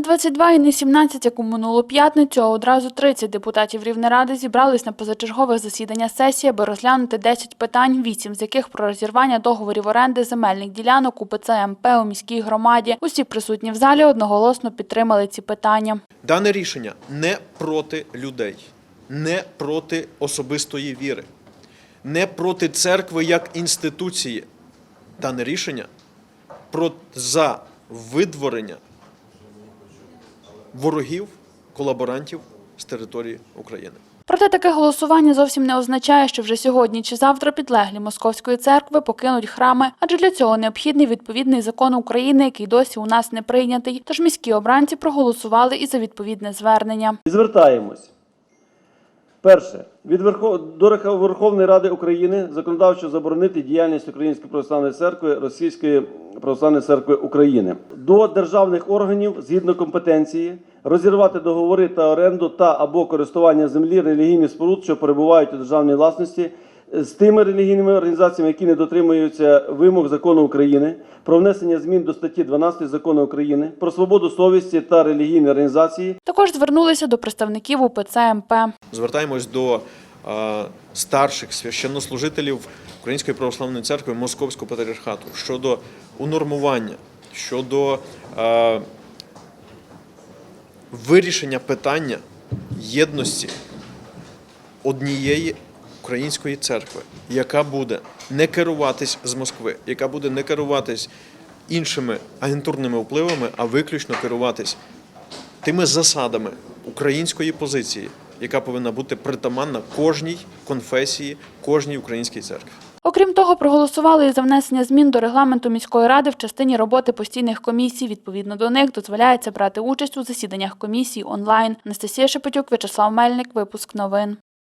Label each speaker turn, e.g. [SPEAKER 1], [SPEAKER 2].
[SPEAKER 1] Не 22 і не 17, як у минулу п'ятницю, а одразу 30 депутатів Рівнеради зібрались на позачергове засідання сесії, аби розглянути 10 питань, 8 з яких про розірвання договорів оренди земельних ділянок УПЦ МП у міській громаді. Усі присутні в залі одноголосно підтримали ці питання.
[SPEAKER 2] Дане рішення не проти людей, не проти особистої віри, не проти церкви як інституції. Дане рішення про за видворення ворогів, колаборантів з території України.
[SPEAKER 1] Проте таке голосування зовсім не означає, що вже сьогодні чи завтра підлеглі Московської церкви покинуть храми, адже для цього необхідний відповідний закон України, який досі у нас не прийнятий. Тож міські обранці проголосували і за відповідне звернення.
[SPEAKER 3] І звертаємось. Перше. Від Верхов... до Верховної Ради України законодавчо заборонити діяльність Української православної церкви Російської православної церкви України. До державних органів згідно компетенції розірвати договори та оренду та або користування землі релігійних споруд, що перебувають у державній власності, з тими релігійними організаціями, які не дотримуються вимог закону України, про внесення змін до статті 12 закону України, про свободу совісті та релігійні організації,
[SPEAKER 1] Також звернулися до представників УПЦ МП.
[SPEAKER 2] Звертаємось до е, старших священнослужителів Української православної церкви Московського патріархату щодо унормування, щодо е, вирішення питання єдності однієї української церкви, яка буде не керуватись з Москви, яка буде не керуватись іншими агентурними впливами, а виключно керуватись тими засадами української позиції, яка повинна бути притаманна кожній конфесії, кожній українській церкві.
[SPEAKER 1] Окрім того, проголосували і за внесення змін до регламенту міської ради в частині роботи постійних комісій. Відповідно до них дозволяється брати участь у засіданнях комісій онлайн. Анастасія Шепетюк, В'ячеслав Мельник, випуск новин.